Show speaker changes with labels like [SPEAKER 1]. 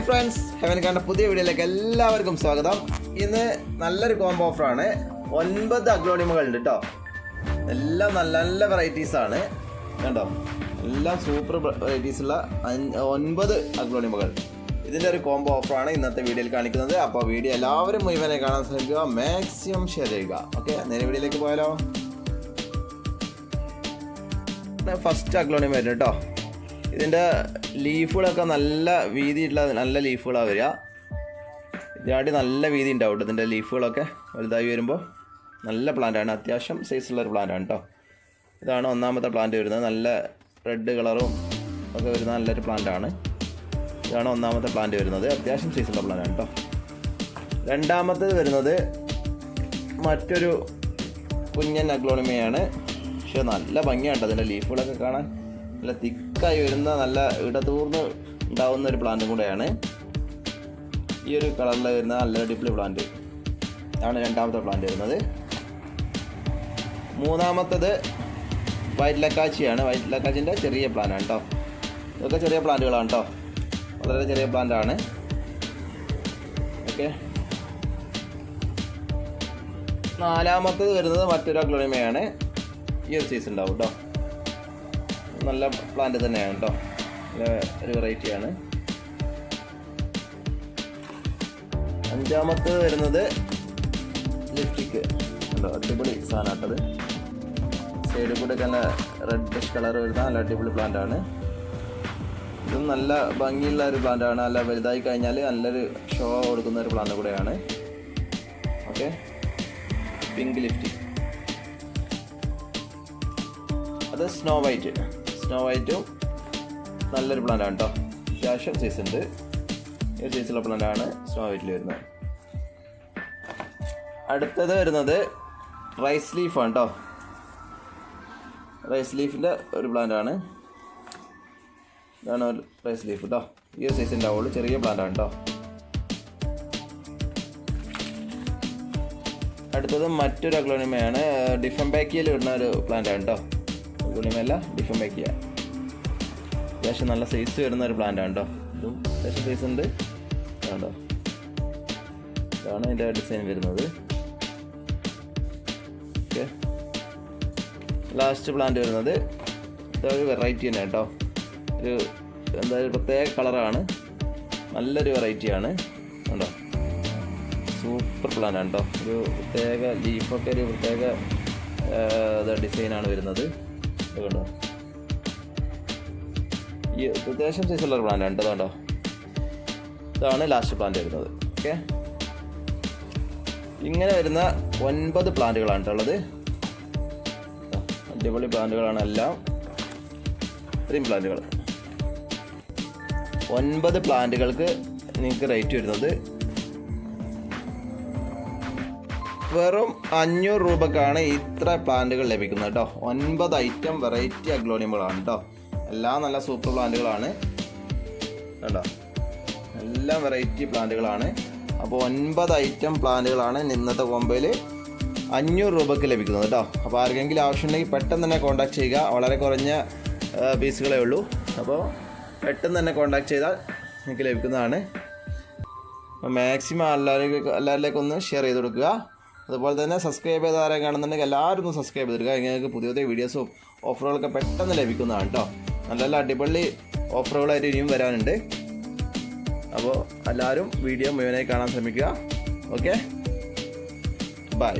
[SPEAKER 1] Heaven കണ്ട പുതിയ വീഡിയോയിലേക്ക് എല്ലാവർക്കും സ്വാഗതം. ഇന്ന് നല്ലൊരു കോംബോ ഓഫറാണ് ഒൻപത് അഗ്ലോണിമകൾ ഉണ്ട് കേട്ടോ എല്ലാം നല്ല നല്ല വെറൈറ്റീസാണ് കണ്ടോ? എല്ലാം സൂപ്പർ വെറൈറ്റീസ് ഉള്ള അഞ്ച്- ഒൻപത് അഗ്ലോണിമകൾ. ഇതിന്റെ ഒരു കോംബോ ഓഫറാണ് ഇന്നത്തെ വീഡിയോയിൽ കാണിക്കുന്നത്. അപ്പോൾ വീഡിയോ എല്ലാവരും മുഴുവനെ കാണാൻ ശ്രമിക്കുക. മാക്സിമം ഷെയർ ചെയ്യുക. ഓക്കെ നേരെ വീഡിയോയിലേക്ക് പോയാലോ? ഫസ്റ്റ് അഗ്ലോണിയം വരുന്നു കേട്ടോ ഇതിന്റെ ലീഫുകളൊക്കെ നല്ല വീതിയുള്ള നല്ല ലീഫുകളാണ് വരിക. ഇതിനായിട്ട് നല്ല വീതി ഉണ്ടാവും ഇതിന്റെ ലീഫുകളൊക്കെ വലുതായി വരുമ്പോൾ നല്ല പ്ലാന്റാണ് അത്യാവശ്യം സൈസുള്ള ഒരു പ്ലാന്റാണ് കേട്ടോ. ഇതാണ് ഒന്നാമത്തെ പ്ലാന്റ് വരുന്നത്. നല്ല റെഡ് കളറും ഒക്കെ വരുന്ന നല്ലൊരു പ്ലാന്റാണ് ഇതാണ് ഒന്നാമത്തെ പ്ലാന്റ് വരുന്നത്. അത്യാവശ്യം സൈസുള്ള പ്ലാന്റാണ് കേട്ടോ. രണ്ടാമത്തേത് വരുന്നത് മറ്റൊരു കുഞ്ഞൻ അഗ്ലോണിമയാണ്. പക്ഷെ നല്ല ഭംഗിയാണ് അതിന്റെ ലീഫുകളൊക്കെ കാണാൻ. നല്ല തിക്കായി വരുന്ന നല്ല ഇടതൂർന്ന് ഉണ്ടാവുന്ന ഒരു പ്ലാന്റും കൂടെയാണ്. ഈ ഒരു കളറിൽ വരുന്ന നല്ല അടിപൊളി പ്ലാന്റ് ആണ് രണ്ടാമത്തെ പ്ലാന്റ് വരുന്നത്. മൂന്നാമത്തത് വൈറ്റ് ലക്കാച്ചിയാണ് വൈറ്റ് ലക്കാച്ചിന്റെ ചെറിയ പ്ലാനാണ് കേട്ടോ ഇതൊക്കെ ചെറിയ പ്ലാന്റുകളാണ് കേട്ടോ വളരെ ചെറിയ പ്ലാന്റാണ് ഓക്കെ. നാലാമത്തത് വരുന്നത് മറ്റൊരു അഗ്ലോണിമയാണ് ഈ ഒരു സീസൺ ഉണ്ടാവും കേട്ടോ നല്ല പ്ലാന്റ് തന്നെയാണ് കേട്ടോ ഒരു വെറൈറ്റിയാണ് അഞ്ചാമത്തത് വരുന്നത് ലിപ്സ്റ്റിക്ക് ഉണ്ടോ അടിപൊളി സാധനമാട്ടത് സൈഡിൽ കൂടെ നല്ല റെഡിഷ് കളർ വരുന്ന നല്ല അടിപൊളി പ്ലാന്റ് ആണ്. ഇതും നല്ല ഭംഗിയുള്ള ഒരു പ്ലാന്റാണ് നല്ല വലുതായി കഴിഞ്ഞാൽ നല്ലൊരു ഷോ കൊടുക്കുന്ന ഒരു പ്ലാന്റ് കൂടെയാണ്. ഓക്കെ പിങ്ക് ലിഫ്റ്റി അത് സ്നോ വൈറ്റ് സ്നോ വൈറ്റും നല്ലൊരു പ്ലാന്റ് ആണ് കേട്ടോ അത്യാവശ്യം സൈസ് ഉണ്ട്. ഈ സൈസുള്ള ആണ് സ്നോ വൈറ്റിൽ വരുന്നത്. അടുത്തത് വരുന്നത് റൈസ് ലീഫാണ് കേട്ടോ റൈസ് ലീഫിന്റെ ഒരു പ്ലാന്റ് ആണ്. ഇതാണ് ഒരു റൈസ് ലീഫ് കേട്ടോ ഈ ഒരു സൈസ് ഉണ്ടാവുള്ളൂ ചെറിയ പ്ലാന്റ് ആണ് കേട്ടോ അടുത്തത് മറ്റൊരു അഗ്ലോണിമയാണ് ഡിഫംബാക്കിയിൽ വരുന്ന ഒരു പ്ലാന്റ് ആണ് കേട്ടോ അഗ്ലോണിമയല്ല ഡിഫംബാക്കിയ അത്യാവശ്യം നല്ല സൈസ് വരുന്ന ഒരു പ്ലാന്റ് ആണ് കേട്ടോ ഇതും അത്യാവശ്യം സൈസ് ഉണ്ട്. കണ്ടോ ഇതാണ് അതിന്റെ ഡിസൈൻ വരുന്നത്. ഓക്കെ ലാസ്റ്റ് പ്ലാന്റ് വരുന്നത്. ഇതൊരു വെറൈറ്റി തന്നെ കേട്ടോ ഒരു എന്താ ഒരു പ്രത്യേക കളറാണ് നല്ലൊരു വെറൈറ്റിയാണ് കണ്ടോ? സൂപ്പർ പ്ലാൻ ആണ് കേട്ടോ ഒരു പ്രത്യേക ലീഫൊക്കെ ഒരു പ്രത്യേക ഡിസൈനാണ് വരുന്നത്. കണ്ടോ ഈ അത്യാവശ്യം സൈസുള്ള ഒരു പ്ലാന്റ് ഉണ്ട് കേട്ടോ കണ്ടോ? ഇതാണ് ലാസ്റ്റ് പ്ലാന്റ് വരുന്നത്. ഓക്കെ ഇങ്ങനെ വരുന്ന ഒൻപത് പ്ലാന്റുകളാണ് ഉള്ളത്. അടിപൊളി പ്ലാന്റുകളാണ് എല്ലാം. ഇത്രയും പ്ലാന്റുകൾ. ഒൻപത് പ്ലാന്റുകൾക്ക് നിങ്ങൾക്ക് റേറ്റ് വരുന്നത് വെറും അഞ്ഞൂറ് രൂപക്കാണ് ഇത്ര പ്ലാന്റുകൾ ലഭിക്കുന്നത് കേട്ടോ. ഒൻപത് ഐറ്റം വെറൈറ്റി അഗ്ലോണിയമുകളാണ് കേട്ടോ. എല്ലാം നല്ല സൂപ്പർ പ്ലാന്റുകളാണ് കേട്ടോ എല്ലാം വെറൈറ്റി പ്ലാന്റുകളാണ് അപ്പോൾ ഒൻപത് ഐറ്റം പ്ലാന്റുകളാണ് ഇന്നത്തെ കോമ്പയിൽ അഞ്ഞൂറ് രൂപയ്ക്ക് ലഭിക്കുന്നത് കേട്ടോ. അപ്പോൾ ആർക്കെങ്കിലും ആവശ്യമുണ്ടെങ്കിൽ പെട്ടെന്ന് തന്നെ കോൺടാക്ട് ചെയ്യുക. വളരെ കുറഞ്ഞ പീസുകളേ ഉള്ളൂ. അപ്പോൾ പെട്ടെന്ന് തന്നെ കോൺടാക്ട് ചെയ്താൽ നിങ്ങൾക്ക് ലഭിക്കുന്നതാണ്. അപ്പോൾ മാക്സിമം എല്ലാവരും എല്ലാവരിലേക്കൊന്ന് ഷെയർ ചെയ്ത് കൊടുക്കുക. അതുപോലെ തന്നെ സബ്സ്ക്രൈബ് ചെയ്ത ആരെ കാണുന്നുണ്ടെങ്കിൽ എല്ലാവരും ഒന്ന് സബ്സ്ക്രൈബ് ചെയ്തിരിക്കുക നിങ്ങൾക്ക് പുതിയ പുതിയ വീഡിയോസും ഓഫറുകളൊക്കെ പെട്ടെന്ന് ലഭിക്കുന്നതാണ് കേട്ടോ നല്ല നല്ല അടിപൊളി ഓഫറുകളായിട്ട് ഇനിയും വരാനുണ്ട്. അപ്പോൾ എല്ലാവരും വീഡിയോ മുഴുവനായി കാണാൻ ശ്രമിക്കുക. Okay bye